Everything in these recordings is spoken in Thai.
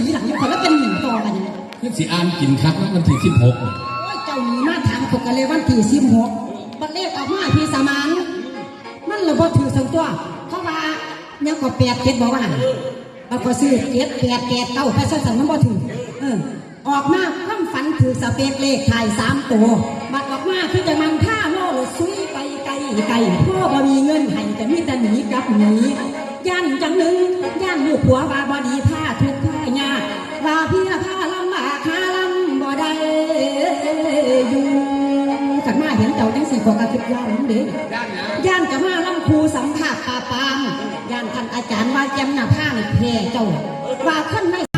นที่หลังยุคนแล้วเป็นหนึ่งตอวกัเนี่ยเพื่อนสีอานกินครับวันที่สิบหกเจ้าหนีมาถามตกกันเลยวันที่สิบหกบัดเลขออกมาพีสามันมันระบบถือสังตัว เพราะว่ายังก็แปดเจ็ดบอกว่าเราก็ซื้อเจ็ดแปดแปดเต่าไปซะสั่งมันบ่ถือเออออกมาความฝันถือสเปกเลขถ่ายสามตัวบัดออกมาคือจะมันท่าโลดซุยไปไกลไกลพ่อบ่มีเงินให้แต่มีแต่หนีกลับหนีย่านจังหนึ่งย่านลูกผัวบาบอดีท่าทุก ว่าพียข้าลำบากข้าลำบ่ได้อยู่ขันมาเห็นเจ้าจังสี่กว่ากระติบยาวผมเด้ย่านกับมาลำครูสัมผัสปาปามย่านท่านอาจารย์ว่าแจมหน้าผ้าในเพร่เจ้าว่าขั้นไม่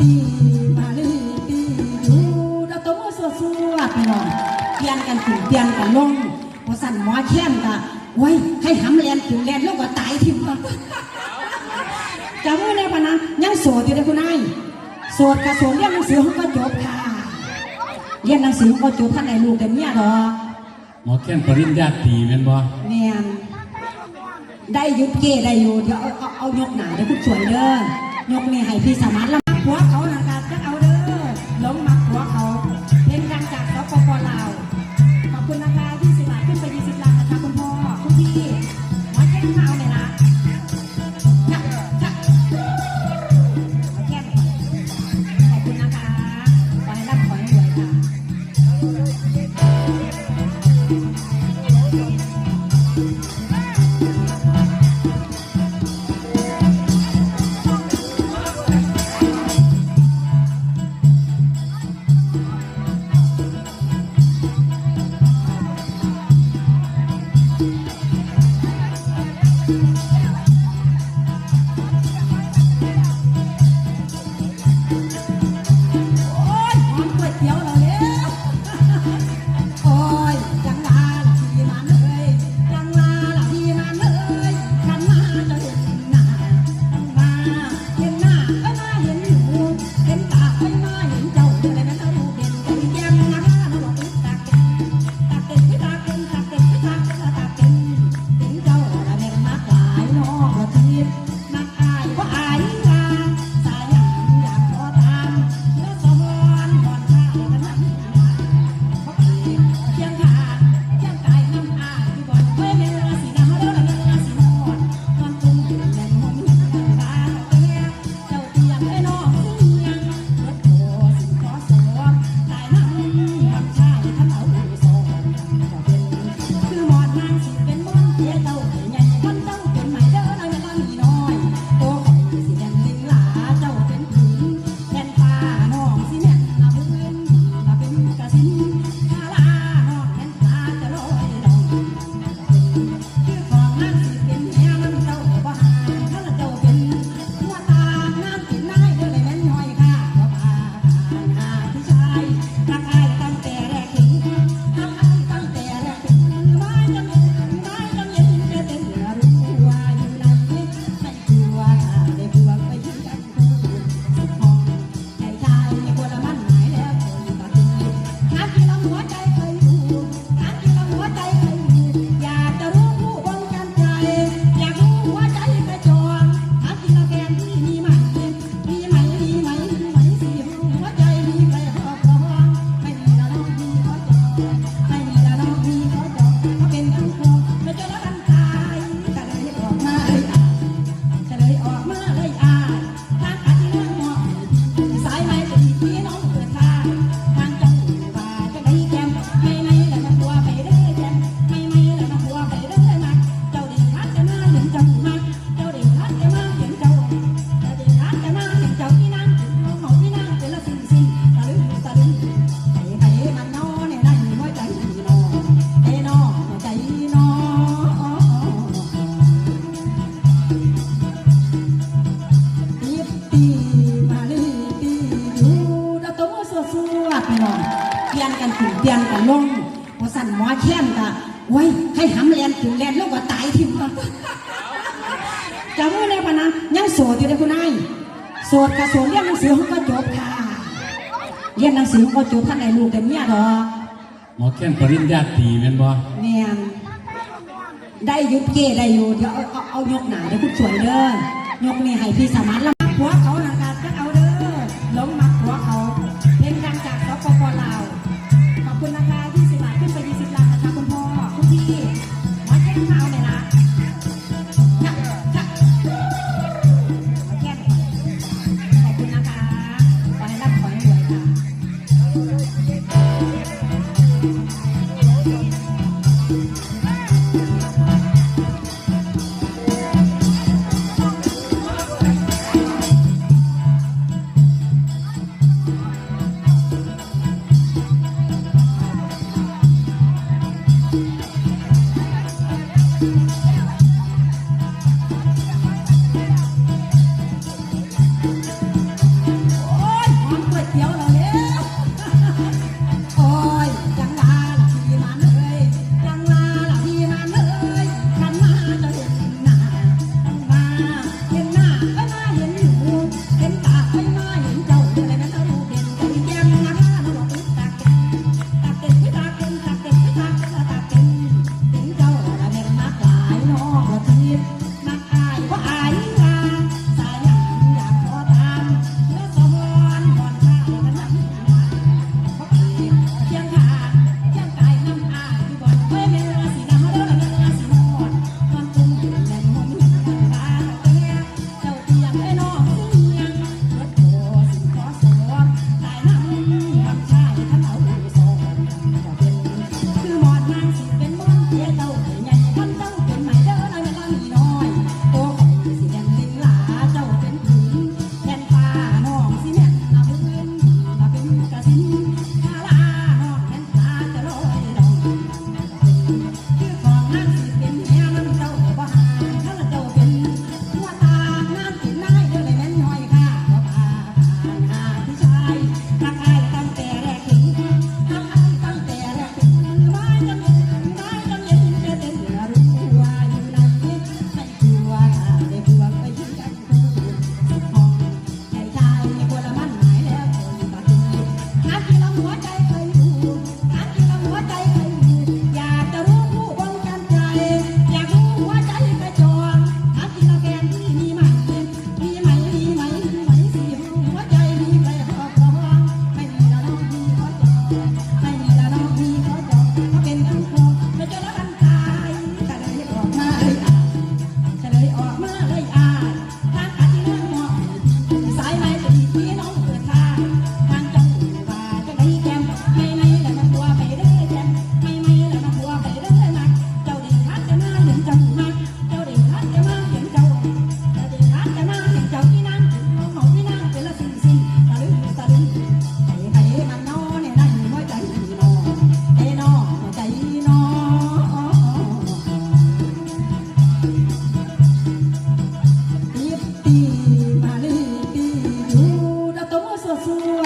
ปีมาลีปีชูเราตัวมืสัวสัวไหน่อยเตียนกันถึงเตียนกันลงพอสั่นหมอแค้นกะไว้ให้ทำแลนถึงแลนล้วก็ตายที่มัจำไว้เลยปะนะยังโสดอยู่เลยคุณนายโสดกระโสดเรียนหนังสือเขาก็จบค่ะเรียนหนังสือก็จบท่านไหนลูกแต่เมียหรอหมอแค้นปริญญาตีเป็นบ่ได้ยุบเกได้อยู่เดี๋ยวเอาเอายกหนาเดี๋ยวคุณสวยเด้อยกนี่ให้พี่สามารถล What? หำแลนขึ้นแลนลงก็ตายทิ้งกันจำไว้เลยปะนะยังโสดอยู่เลยคุณนายโสดกับโสดเรียนหนังสือเขาก็จบค่ะเรียนหนังสือเขาก็จบท่านไหนลูกแต่เมียดอกหมอแค้นปริญญาตรีแม่นบ่แม่นได้ยุบเก้ได้อยู่เดี๋ยวเอาเอาเอายกหนาเดี๋ยวคุณสวยเด้อยกนี่ให้พี่สามารถละมักหัวเขานะการจะเอา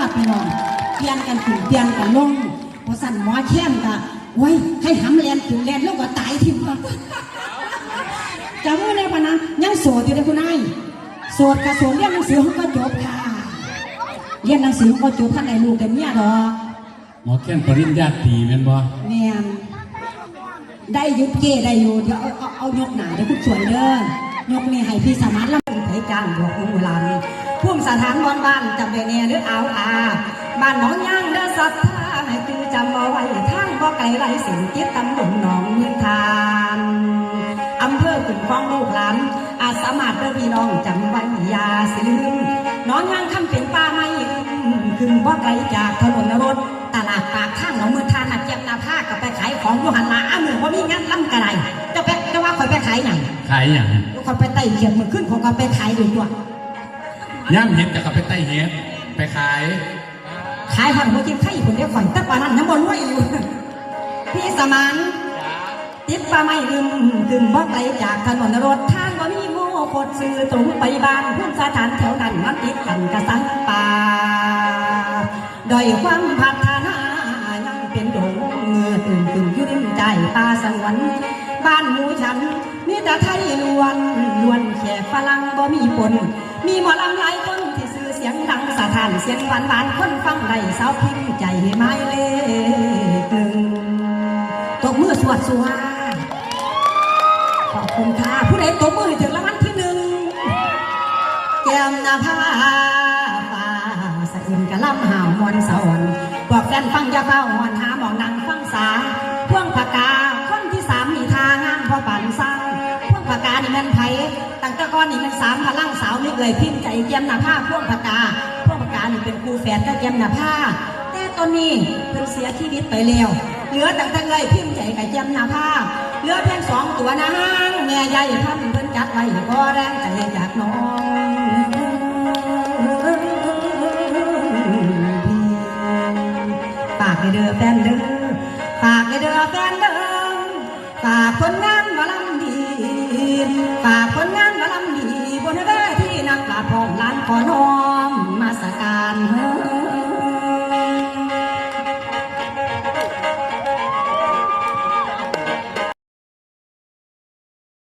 วดสวดพี่น้องเปลี่ยนกันขึ้นเปลี่ยนกันลงพอสั่นหมอแค้นกะไว้ยให้หำแลนขึ้นแลนลงก็ตายทิ้งกันจำไว้เลยปะนะยังโสดอยู่เลยคุณนายโสดกับโสดเรียนหนังสือเขาก็จบค่ะเรียนหนังสือเขาก็จบท่านไหนลูกแต่เมียดอกหมอแค้นปริญญาตรีแม่นบ่แม่นได้ยุบเก้ได้อยู่เดี๋ยวเอาเอาเอายกหนาเดี๋ยวคุณสวยเด้อยกนี่ให้พี่สามารถรับเป็นไผจ้างบอกคุณเวลานี้พุ่ มสถานบอนบ้านจำได้แน่หรือเอาอาบ้านหนองย่างเด้อสัทธาให้คือจำเอาไว้ทางบ่ไกลไรสิ่งเจ็ดตำบลหนองเมืองทานอำเภอขุนคลองลูกหลานอาสามารถเด้อพี่น้องจำไว้ยาสิลืมหนองย่างคำเป็นป่าไม้ขึ้นบ่ไกลจากถนนรถตลาดปากข้างหนองเมืองทานน่ะเจ็บนาผ้ากับไปขายของอยู่หันมาอ้ามือว่ามีงานล่ำกระไรจะไปจะว่าคอยไปขายหยังขายหยังคอยไปไต่เขียนมือขึ้นของคอยไปขายด้วยตัวยามเห็ดกับเขาไปใต้เห็ดไปขาย ขายหอดหัวจิ้มไข่คนเดียวข่อยแต่ปานนั้นยังบนรวยอยู่ พี่สมานติดปลาไม่ลืมถึงบ่ไกลจากถนนรถทางบ่มีโง่กดซื้อตรงไปบ้านพุ่มสถานแถวนั้นมันติดกันกระสังป่าดอยความพัฒตื่นขึ้นอยืนใจป่าสงวนบ้านหมูฉันมีแต่ไทยล้วนล้วนแขกฝรั่งบ่มีปน มีหมอลำหลายคนที่ซื้อเสียงดังสะท้านเสียงหวานหวานคนฟังได้สาวพิมพ์ใจไม้เลขหนึ่งตบมือสวดสวดขอบคุณค่ะผู้ใดตบมือให้ถึงรางวัลที่หนึ่งแก้มนาผาฟ้าสะอิ่มกะล่ำห่าวมวนสอนบอกแฟนฟังยาเฝ้าหอนหาหมองนังฟังสาพ่วงปากกาคนที่สามมีทางงามพอปัน อนนี่มันสามพลังสาวไม่เอ่ยพิมพ์ใจแก้มหน้าผ้าพ่วงปากกาพ่วงปากกานี่เป็นครูแฝดกับแก้มหน้าผ้าแต่ตอนนี้เพิ่นเสียชีวิตไปแล้วเหลือตั้งแต่เอ่ยพิมพ์ใจกับแก้มหน้าผ้าเหลือเพียงสองตัวนะฮางแม่ใหญ่พันเพิ่นจัดไว้ก็แรงใจจากน้องฝากเด้อแฟนเด้อ